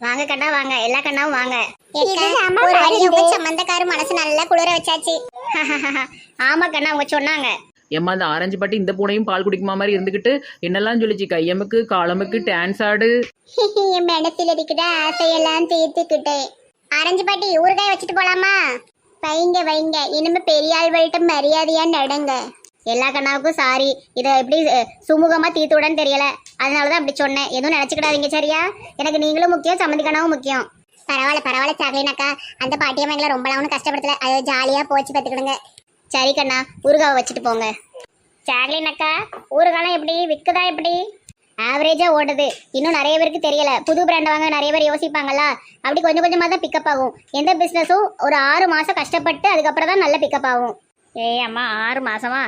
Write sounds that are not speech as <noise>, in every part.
வாங்க கண்ணா வாங்க. எல்லா கண்ணாவும் வாங்க. ஒரு வழியா உங்க மனசு நல்லா குளிர வச்சாச்சு. <laughs> ஆமா கண்ணா அவங்க சொன்னாங்க. ஏம்மா அந்த ஆரஞ்சு பாட்டி இந்த பூனையும் பால் குடிக்குமா மாதிரி இருந்துக்கிட்டு என்னெல்லாம் சொல்லிச்சு? கையமுக்கு காலமுக்கு டான்ஸ் ஆடு <laughs> என் மனசுல இருக்கிற ஆசையெல்லாம் தீர்த்துக்கிட்டேன். ஆரஞ்சு பாட்டி ஊறுகாய் வச்சுட்டு போலாமா? வைங்க வைங்க. இனிமே பெரிய ஆள்கள்ட்ட மரியாதையா நடங்க. எல்லா கண்ணாவுக்கும் சாரி இதை எப்படி அஹ், சுமூகமா தீர்த்து விடன்னு தெரியல. அதனால தான் அப்படி சொன்னேன். எதுவும் நினச்சிக்கிடாதீங்க சரியா? எனக்கு நீங்களும் முக்கியம் சம்மந்தி கண்ணாவும் முக்கியம். பரவாயில்ல பரவாயில்ல சாக்லினாக்கா அந்த பாட்டியம்மா எங்களை ரொம்ப நாளும் கஷ்டப்படுத்தல. அது ஜாலியா போச்சு பார்த்துக்கிடுங்க. சரி கண்ணா ஊறுகாவை வச்சுட்டு போங்க. சாக்லின் அக்கா ஊறுகாலாம் எப்படி? விற்குதா எப்படி? ஆவரேஜா ஓடுது. இன்னும் நிறைய பேருக்கு தெரியல. புது பிராண்ட் வாங்க நிறைய பேர் யோசிப்பாங்கல்ல. அப்படி கொஞ்சம் கொஞ்சமாக தான் பிக்கப் ஆகும். எந்த பிஸ்னஸும் ஒரு ஆறு மாதம் கஷ்டப்பட்டு அதுக்கப்புறம் தான் நல்ல பிக்கப் ஆகும். ஏய் அம்மா ஆறு மாசமா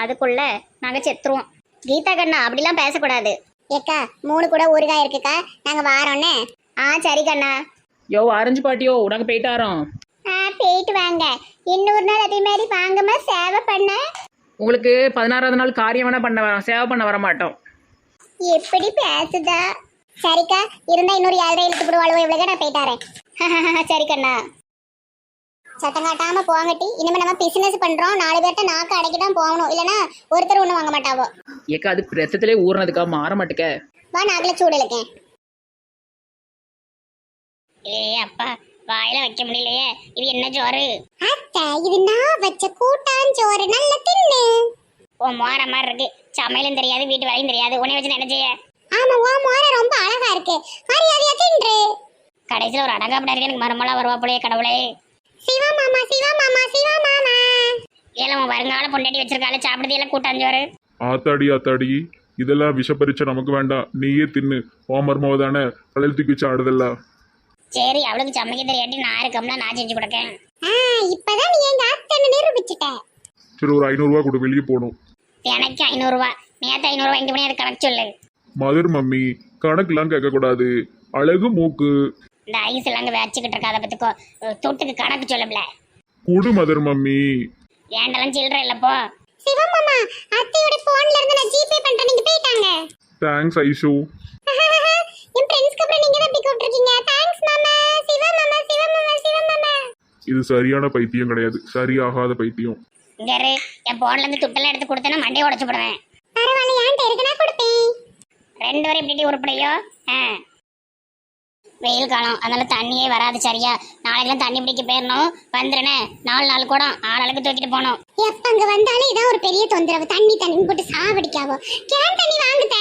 அதுக்குள்ள நாங்கள் செத்துருவோம். கீதா கண்ணா அப்படிலாம் பேசக்கூடாது. ஏக்கா மூணு கூட ஊறுகாய் இருக்குக்கா. நாங்க வாரோன்னே. ஆ சரி கண்ணா. யோ ஆரஞ்சு பாட்டியோ நாங்கள் போயிட்டாரோம். ஆ போயிட்டு வாங்க. இன்னொரு நாள் அதே மாதிரி வாங்கம்மா சேவை பண்ண. உங்களுக்கு பதினாறாவது நாள் காரியம் வேணா பண்ண வரோம் சேவை பண்ண வர மாட்டோம். எப்படி பேசுதா? சரிக்கா இருந்தா இன்னொரு ஏழரை இழுத்து போடுவாளோ இவ்வளவு நான் போயிட்டாரேன் <laughs> சரி கண்ணா. சத்தம் காட்டாம போங்கட்டி இனிமே நம்ம பிசினஸ் பண்றோம். நாலு பேர்ட்ட நாக்கு அடைக்கி தான் போகணும். இல்லனா ஒருத்தர் ஒண்ணு வாங்க மாட்டாவோ. ஏக்கா அது ரத்தத்திலே ஊறினதுக்கா? மாற மாட்டுக்க. வா நாக்குல சூடு இழுக்கேன். ஏய் அப்பா வாயில வைக்க முடியலையே. இது என்ன ஜோறு அத்தை இது நான் வச்ச கூட்டாஞ்சோறு நல்ல தின்னு. ஓ மோர மாதிரி இருக்கு. சமையலும் தெரியாது வீட்டு வேலையும் தெரியாது. உன்னை வச்சு என்ன செய்ய? ஆமா உன் மோர ரொம்ப அழகா இருக்கு. மரியாதையா தின்று. கடைசியில் ஒரு அடங்காப்படா இருக்கு. எனக்கு மருமலா வருவா போலயே கடவுளே. சிவா மாமா சிவா மாமா சிவா மாமா. ஏல உன் வருங்கால பொண்டாட்டி வச்சிருக்கால சாப்பிடுறது எல்லாம் கூட்டாஞ்சோறு. ஆத்தாடி ஆத்தாடி. இதெல்லாம் விஷப்பரிச்சை நமக்கு வேண்டாம். நீயே தின்னு. ஓமர்மாவை தானே? தலையில் தூக்கி வச்சு ஆடுதல்ல? சரி அவளுக்கு சமைக்க தெரியாட்டி நான் இருக்கோம்னா நான் செஞ்சு கொடுக்கேன். ஆ இப்பதான் நீ எங்க அத்தனை நிரூபிச்சிட்ட. சரி ஒரு ஐநூறுரூவா கொடு வெளியே போகணும். எனக்கு ஐநூறுரூவா நேற்று ஐநூறுரூவா இங்கே பண்ணி எனக்கு கணக்கு சொல்லு. மதர் மம்மி கணக்கெல்லாம் கேட்கக்கூடாது. அழகு மூக்கு. இந்த ஐஸ் எல்லாம் அங்கே வச்சுக்கிட்டு இருக்காத பத்துக்கோ தொட்டுக்கு கணக்கு சொல்லல குடு மதர் மம்மி. ஏண்டெல்லாம் சில்லற இல்லப்போ சிவா மாமா அத்தையோட போன்ல இருந்து நான் ஜிபே பண்றேன். நீங்க போயிட்டாங்க. தேங்க்ஸ் ஐஷு. <laughs> என் ஃப்ரெண்ட்ஸ்க்கு அப்புறம் நீங்க தான் பிக் இருக்கீங்க தேங்க்ஸ் மாமா. சிவா மாமா சிவா மாமா சிவா மாமா. இது சரியான பைத்தியம் கிடையாது. சரியாகாத பைத்தியம். இங்க இரு. என் போன்லேருந்து துட்டெல்லாம் எடுத்து கொடுத்தேன்னா மண்டையை உடச்சு போடுவேன். பரவாயில்ல ஏன்ட்ட இருக்கு நான் கொடுப்பேன். ரெண்டு வரை எப்படி உருப்படையோ? ஆ. வெயில் காலம். அதனால தண்ணியே வராது சரியா? நாளைக்கெல்லாம் தண்ணி பிடிக்க போயிடணும் வந்துருனே. நாலு நாள் கூட ஆளாளுக்கு தூக்கிட்டு போகணும். எப்ப அங்க வந்தாலும் இதான் ஒரு பெரிய தொந்தரவு. தண்ணி தண்ணி போட்டு சாவடிக்காவோ? கேன் தண்ணி வாங்குத.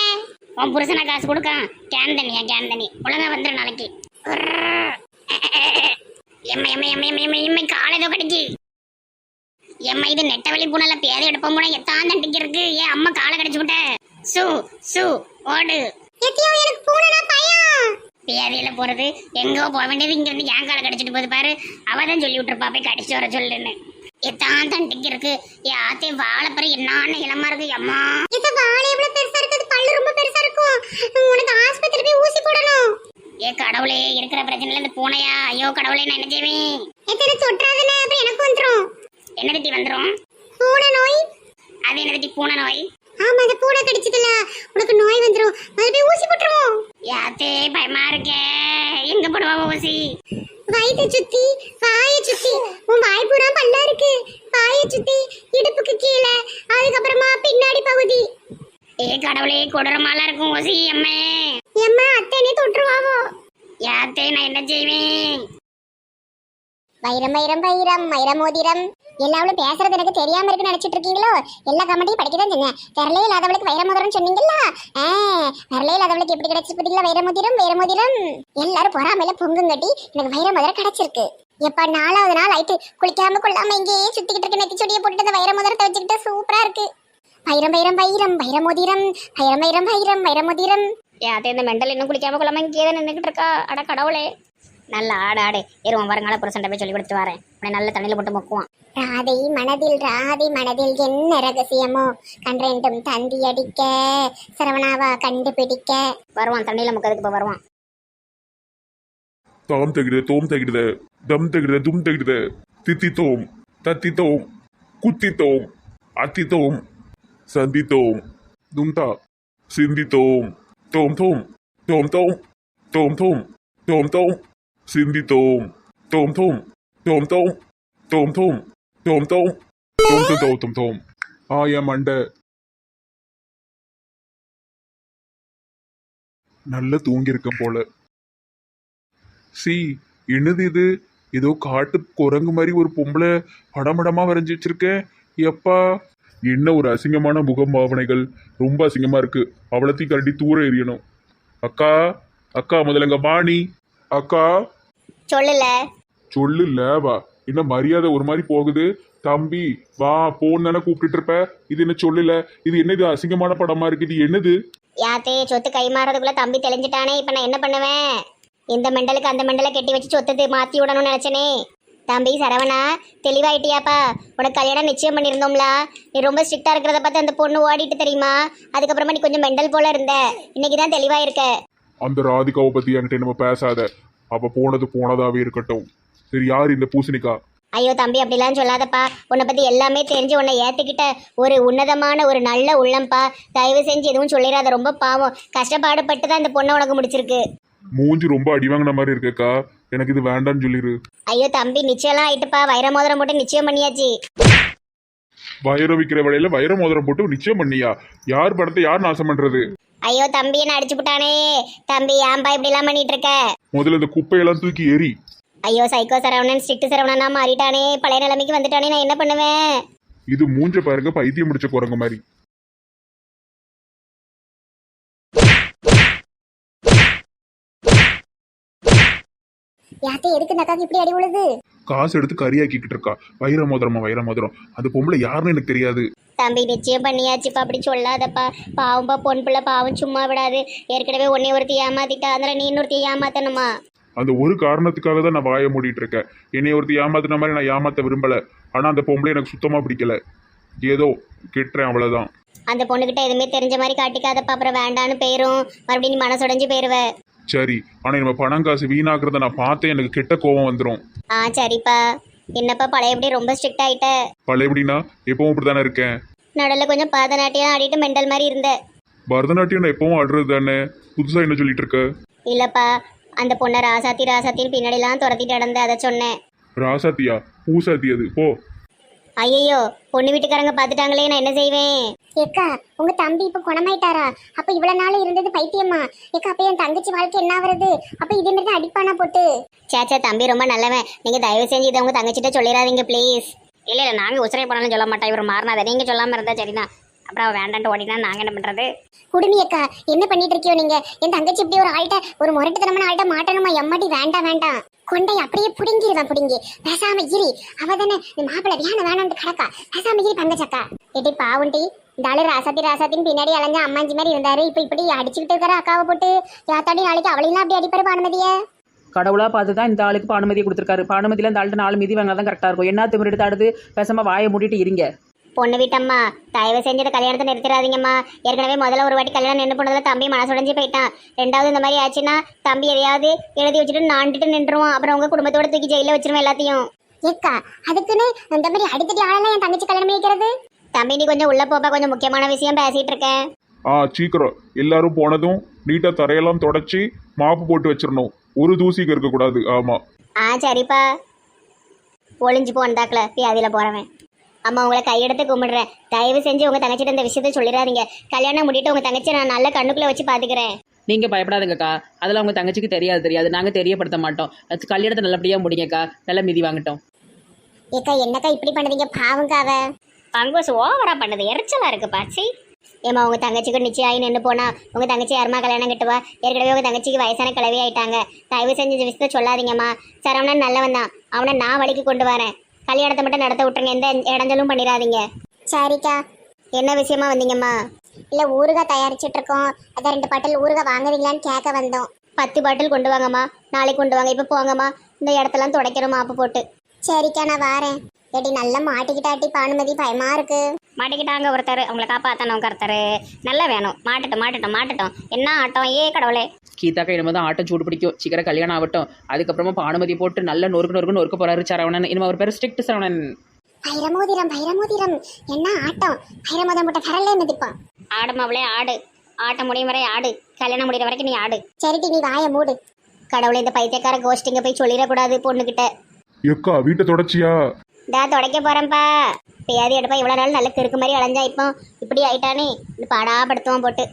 உன் புருஷனை காசு கொடுக்கான் கேன் தண்ணியா கேன் தண்ணி? ஒழுங்கா வந்துரு நாளைக்கு. எம்மை எம்மை எம்மை எம்மை எம்மை காலை கடிக்கு எம்மா இது நெட்ட வழி பூனல பேதை எடுப்போம் போனா. எத்தான் தண்டிக்கு இருக்கு ஏன் அம்மா காலை கடிச்சு விட்ட? சு சு ஓடு. எத்தியோ எனக்கு பூனைனா பயம் பேதையில போறது எங்கோ போக வேண்டியது இங்க வந்து ஏன் காலை கடிச்சிட்டு போகுது பாரு. அவ தான் சொல்லி விட்டுருப்பா போய் கடிச்சு வர சொல்லுன்னு. எத்தான் தண்டிக்கு இருக்கு. ஏ ஆத்தே வாழைப்பறம் என்னான்னு இளமா இருக்கு அம்மா. இந்த வாழை எவ்வளவு பெருசா இருக்கு? அது பல்லு ரொம்ப பெருசா இருக்கும். உனக்கு ஆஸ்பத்திரி போய் ஊசி போடணும். ஏ கடவுளே இருக்கிற பிரச்சனையில இந்த பூனையா? ஐயோ கடவுளே நான் என்ன செய்வேன்? எத்தனை தொற்றாதுன்னு அப்புறம் எனக்கு வந்துரும். என்ன திட்டி வந்துரும்? பூனை நோய்? அது என்ன திட்டி பூனை நோய்? ஆமா அந்த பூனை கடிச்சதுல. உனக்கு நோய் வந்துரும். மறுபடியும் ஊசி போட்டுருவோம். யாத்தே பயமா இருக்கே. எங்க போடுவா ஊசி? வயிற்றை சுத்தி வாயை சுத்தி. உன் வாய் பூரா பல்லா இருக்கு. வாயை சுத்தி இடுப்புக்கு கீழே. அதுக்கப்புறமா பின்னாடி பகுதி. ஏ கடவுளே கொடூரமாலாம் இருக்கும் ஊசி அம்மே எம்மா அத்தனை தொற்றுவாவோ யாத்தே நான் என்ன செய்வேன்? வைரம் வைரம் வைரம். வைரமோதிரம் எல்லாவளும் பேசுறது எனக்கு தெரியாம இருக்குன்னு நினைச்சிட்டு இருக்கீங்களோ? எல்லா கமெண்டையும் படிக்கதான் செஞ்சேன் சொன்னேன். விரலே இல்லாதவளுக்கு சொன்னீங்களா ஆ விரலே இல்லாதவளுக்கு எப்படி கிடைச்சு பார்த்தீங்களா? வைரமுதிரம் எல்லாரும் பொறாமையில பொங்கும் கட்டி எனக்கு வைரமுதிரம் கிடைச்சிருக்கு. எப்ப நாலாவது நாள் ஆயிட்டு குளிக்காம கொள்ளாம இங்கேயே சுத்திக்கிட்டு இருக்க நெத்தி சொடியை போட்டுட்டு அந்த வைரமுதிரத்தை வச்சுக்கிட்டு சூப்பரா இருக்கு. வைரம் வைரம் வைரம் பைரமுதிரம் வைரம் வைரம் வைரம் வைரமுதிரம். யாத்தே இந்த மெண்டல் இன்னும் குளிக்காம கொள்ளாம இங்கே தான் நின்றுக்கிட்டு இருக்கா? அட கடவுளே. நல்ல ஆடு ஆடு. எருவன் வருங்கால புருஷன் போய் சொல்லி கொடுத்து வரேன். உன்னை நல்ல தண்ணியில் போட்டு மொக்குவான். ராதை மனதில் ராதை மனதில் என்ன ரகசியமோ கன்றெண்டும் தந்தி அடிக்க சரவணாவா கண்டுபிடிக்க வருவான் தண்ணியில முக்கதுக்கு இப்போ வருவான் தாம் தகிட தோம் தகிடுத தம் தகிட தும் தகிடுத தித்தித்தோம் தத்தித்தோம் குத்தித்தோம் அத்தித்தோம் சந்தித்தோம் தும்தா சிந்தித்தோம் தோம் தோம் தோம் தோம் தோம் தோம் தோம் தோம் சிந்தித்தோம் தோம் தோம் தோம் தோம் தோம் தோம் தோம் தோம் தோம் தோம் தோம் தோம் தோம் ஆ என் மண்டை நல்ல தூங்கியிருக்கேன் போல சி என்னது இது ஏதோ காட்டு குரங்கு மாதிரி ஒரு பொம்பளை படமடமா வரைஞ்சி வச்சிருக்கேன் எப்பா என்ன ஒரு அசிங்கமான முகம் பாவனைகள் ரொம்ப அசிங்கமா இருக்கு அவ்வளோத்தையும் கரண்டி தூர எறியணும் அக்கா அக்கா முதலங்க பாணி அக்கா சொல்லல சொல்லுல வா என்ன மரியாதை ஒரு மாதிரி போகுது? தம்பி வா போன் தானே கூப்பிட்டுட்டு இருப்ப? இது என்ன சொல்லல? இது என்னது அசிங்கமான படமா இருக்கு? இது என்னது? யாத்தே சொத்து கை மாறதுக்குள்ள தம்பி தெளிஞ்சிட்டானே இப்ப நான் என்ன பண்ணுவேன்? இந்த மெண்டலுக்கு அந்த மெண்டலை கட்டி வச்சு சொத்து மாத்தி விடணும்னு நினைச்சனே. தம்பி சரவணா தெளிவாயிட்டியாப்பா? உனக்கு கல்யாணம் நிச்சயம் பண்ணியிருந்தோம்ல? நீ ரொம்ப ஸ்ட்ரிக்டா இருக்கிறத பார்த்து அந்த பொண்ணு ஓடிட்டு தெரியுமா? அதுக்கப்புறமா நீ கொஞ்சம் மெண்டல் போல இருந்த. இன்னைக்கு தான் தெளிவா இருக்க அந்த ராதிகாவை பத்தி என்கிட்ட நம்ம பேசாத. அவ போனது போனதாவே இருக்கட்டும். சரி யார் இந்த பூசணிக்கா? ஐயோ தம்பி அப்படிலாம் சொல்லாதப்பா. உன்னை பத்தி எல்லாமே தெரிஞ்சு உன்னை ஏத்துக்கிட்ட ஒரு உன்னதமான ஒரு நல்ல உள்ளம்பா. தயவு செஞ்சு எதுவும் சொல்லிடாத ரொம்ப பாவம். கஷ்டப்பாடுபட்டு தான் இந்த பொண்ணை உனக்கு முடிச்சிருக்கு. மூஞ்சி ரொம்ப அடி வாங்கின மாதிரி இருக்கேக்கா. எனக்கு இது வேண்டாம்னு சொல்லிரு. ஐயோ தம்பி நிச்சயம்லாம் ஆயிட்டுப்பா. வைர மோதிரம் போட்டு நிச்சயம் பண்ணியாச்சு. வைரம் விற்கிற வேலையில வைர மோதிரம் போட்டு நிச்சயம் பண்ணியா? யார் படத்தை யார் நாசம் பண்றது? ஐயோ தம்பி என்ன அடிச்சு விட்டானே தம்பி ஏன்பா இப்படி எல்லாம் பண்ணிட்டு இருக்க? முதல்ல இந்த குப்பையெல்லாம் தூக்கி எறி ஐயோ சைக்கோ சரவணன் ஸ்ட்ரிக்ட் சரவணனா மாறிட்டானே. பழைய நிலைமைக்கு வந்துட்டானே நான் என்ன பண்ணுவேன்? இது மூஞ்ச பாருங்க பைத்தியம் முடிச்ச குரங்கு மாதிரி. யாத்தே எதுக்கு இந்த அக்காக்கு இப்படி அடி உழுது? காசு எடுத்து கறியாக்கிக்கிட்டு இருக்கா. வைர மோதிரமா வைர மோதிரம். அந்த பொம்பளை யாருன்னு எனக்கு தெரியாது. தம்பி நிச்சயம் பண்ணியாச்சுப்பா. அப்படி சொல்லாதப்பா. பாவம்பா பொன் பிள்ளை பாவம் சும்மா விடாது. ஏற்கனவே உன்னை ஒருத்தி ஏமாத்திட்டா. அதனால நீ இன்னொருத்தி ஏமாத்தணுமா? அந்த ஒரு காரணத்துக்காக தான் நான் வாயை மூடிட்டு இருக்கேன் என்னை ஒருத்தி ஏமாத்துன மாதிரி நான் ஏமாத்த விரும்பல. ஆனா அந்த பொம்பளை எனக்கு சுத்தமா பிடிக்கல. ஏதோ கெட்டுறேன் அவ்வளவுதான். அந்த பொண்ணுகிட்ட எதுவுமே தெரிஞ்ச மாதிரி காட்டிக்காதப்பா அப்புறம் வேண்டான்னு போயிரும். மறுபடியும் நீ மனசுடைஞ்சு போயிருவ. சரி ஆனா நம்ம பணம் காசு வீணாக்குறத நான் பார்த்தேன் எனக்கு கெட்ட கோவம் வந்துடும் ஆ சரிப்பா. என்னப்பா பழையபடி ரொம்ப ஸ்ட்ரிக்ட் ஆயிட்ட. பழையபடினா எப்பவும் இப்படிதானே இருக்கேன்? நடுவில் கொஞ்சம் பரதநாட்டியம் ஆடிட்டு மெண்டல் மாதிரி இருந்த. பரதநாட்டியம் நான் எப்பவும் ஆடுறது தானே புதுசா என்ன சொல்லிட்டு இருக்க இல்லப்பா அந்த பொண்ணை ராசாத்தி ராசாத்தின்னு பின்னாடிலாம் துரத்திட்டு நடந்த அதை சொன்னேன். ராசாத்தியா? பூசாத்தி அது. போ. ஐயையோ பொண்ணு வீட்டுக்காரங்க பார்த்துட்டாங்களே நான் என்ன செய்வேன்? ஏக்கா உங்க தம்பி இப்ப குணமாயிட்டாரா? அப்ப இவ்வளவு நாள் இருந்தது பைத்தியமா? ஏக்கா அப்ப என் தங்கச்சி வாழ்க்கை என்ன ஆகுறது அப்ப இதே மாதிரி தான் அடிப்பானா போட்டு? சேச்சா தம்பி ரொம்ப நல்லவன். நீங்க தயவு செஞ்சு இதை உங்க தங்கச்சிட்ட சொல்லிடாதீங்க ப்ளீஸ் இல்ல இல்ல நாங்க உசுரை போனாலும் சொல்ல மாட்டோம் இவர் மாறினாத நீங்க சொல்லாம இருந்தா சரிதான். அப்புறம் அவ வேண்டான்ட்டு ஓடினா நாங்க என்ன பண்றது? குடுமி அக்கா என்ன பண்ணிட்டு இருக்கியோ நீங்க? என் தங்கச்சி இப்படி ஒரு ஆள்கிட்ட ஒரு முரட்டுத்தனமான ஆள்கிட்ட மாட்டணுமா? எம்மாடி வேண்டாம் வேண்டாம் கொண்டை அப்படியே புடுங்கிடுவேன் புடுங்கி. பேசாம இரி. அவ தானே மாப்பிள்ளை வேணாம் வேணாம்னு கிடக்கா. பேசாம இரி தங்கச்சக்கா எட்டி பாவுண்டி இந்த ஆளு ராசாத்தி ராசாத்தின்னு பின்னாடி அலைஞ்ச அம்மாஞ்சி மாதிரி இருந்தாரு. இப்ப இப்படி அடிச்சுக்கிட்டு இருக்காரு அக்காவை போட்டு யாத்தாடி நாளைக்கு அவளையும் அப்படி அடிப்பாரு பானுமதிய கடவுளாக பார்த்து தான் இந்த ஆளுக்கு பானுமதியை கொடுத்துருக்காரு. பானுமதியில் இந்த ஆள்கிட்ட நாலு மீதி வாங்கினா தான் கரெக்டாக இருக்கும். என்ன திமிரு தாடுது பேசாமல் வாயை மூடிட்டு இருங்க. பொண்ணு வீட்டம்மா தயவு செஞ்சு இந்த கல்யாணத்தை நிறுத்திடாதீங்கம்மா. ஏற்கனவே முதல்ல ஒரு வாட்டி கல்யாணம் நின்று போனதுல தம்பி மனசுடைஞ்சு போயிட்டான். ரெண்டாவது இந்த மாதிரி ஆச்சுன்னா தம்பி எதையாவது எழுதி வச்சுட்டு நாண்டுட்டு நின்றுவான் அப்புறம் உங்க குடும்பத்தோட தூக்கி ஜெயில வச்சிருவோம் எல்லாத்தையும். ஏக்கா அதுக்குன்னு இந்த மாதிரி அடித்தடி ஆளெல்லாம் என் தங்கச்சி கல்யாணம் பண்ணிக்கிறது? தம்பி நீ கொஞ்சம் உள்ள போப்பா. கொஞ்சம் முக்கியமான விஷயம் பேசிட்டு இருக்கேன். ஆ சீக்கிரம். எல்லாரும் போனதும் நீட்டா தரையெல்லாம் தொடச்சி மாப்பு போட்டு வச்சிடணும். ஒரு தூசிக்கு இருக்கக்கூடாது. ஆமா. ஆ சரிப்பா. ஒளிஞ்சு போனதாக்கல வியாதியில போறவன். அம்மா உங்களை கையெடுத்து கும்பிடுறேன். தயவு செஞ்சு உங்க தங்கச்சிட்ட இந்த விஷயத்த சொல்லிடாதீங்க. கல்யாணம் முடிட்டு உங்க தங்கச்சி நான் நல்ல கண்ணுக்குள்ள வச்சு பாத்துக்கிறேன். நீங்கள் பயப்படாதுங்கக்கா. அதெல்லாம் உங்கள் தங்கச்சிக்கு தெரியாது தெரியாது. நாங்கள் தெரியப்படுத்த மாட்டோம். அது கல்யாணத்தை நல்லபடியாக முடிங்கக்கா நல்ல மீதி வாங்கட்டும். ஏக்கா என்னக்கா இப்படி பண்ணுவீங்க பாவங்க அவ. பங்குஸ் ஓவரா பண்ணது. எரிச்சலா இருக்கு பாச்சி. ஏமா உங்க தங்கச்சிக்கு நிச்சயம் நின்று போனா உங்க தங்கச்சி யாருமா கல்யாணம் கட்டுவா? ஏற்கனவே உங்க தங்கச்சிக்கு வயசான கிளவி ஆயிட்டாங்க தயவு செஞ்சு இந்த விஷயத்த சொல்லாதீங்கம்மா. சரவணன் நல்லவன் தான் அவனை நான் வழிக்கு கொண்டு வரேன். கல்யாணத்தை மட்டும் நடத்த விட்டுருங்க. எந்த இடைஞ்சலும் பண்ணிடாதீங்க. சரிக்கா. என்ன விஷயமா வந்தீங்கம்மா? இல்ல ஊறுகாய் தயாரிச்சிட்டு இருக்கோம் அதான் ரெண்டு பாட்டில் ஊறுகாய் வாங்குவீங்களான்னு கேட்க வந்தோம். பத்து பாட்டில் கொண்டு வாங்கம்மா. நாளைக்கு கொண்டு வாங்க. இப்போ போங்கம்மா. இந்த இடத்தெல்லாம் துடைக்கிறோம் மாப்பு போட்டு. சரிக்கா நான் வாரேன். ஏடி நல்லா மாட்டிக்கிட்டாட்டி பானுமதி பயமா இருக்கு. மாட்டிக்கிட்டாங்க ஒருத்தர். அவங்களை காப்பாற்றணும் ஒருத்தர் நல்லா வேணும். மாட்டட்டும் மாட்டட்டும் மாட்டட்டும். என்ன ஆட்டம்? ஏ கடவுளே. கீதாக்கா இனிமேல் தான் ஆட்டம் சூடு பிடிக்கும். சீக்கிரம் கல்யாணம் ஆகட்டும். அதுக்கப்புறமா பானுமதி போட்டு நல்ல நொறுக்கு நொறுக்கு நொறுக்க போறாரு சரவணன். இனிமே அவர் பேர் ஸ்ட்ரிக்ட் சரவணன். வைரமோதிரம் வைரமோதிரம். என்ன ஆட்டம்? வைரமோதிரம் போட்ட கரல்லே மிதிப்பான் ஆடு மாவுளே ஆடு. ஆட்டம் முடியும் வரை ஆடு. கல்யாணம் முடிகிற வரைக்கும் நீ ஆடு. சரிடி நீ வாயை மூடு. கடவுளை இந்த பைத்தியக்கார கோஷ்டிங்க போய் சொல்லிடக்கூடாது பொண்ணுகிட்ட. எக்கா வீட்டை தொடச்சியா? டா துடைக்க போறேன்ப்பா. பேதி எடுப்பா. இவ்வளோ நாள் நல்ல கிறுக்கு மாதிரி அலைஞ்சா இப்போ. இப்படி ஆயிட்டானே. பாடா படுத்துவான் போட்டு.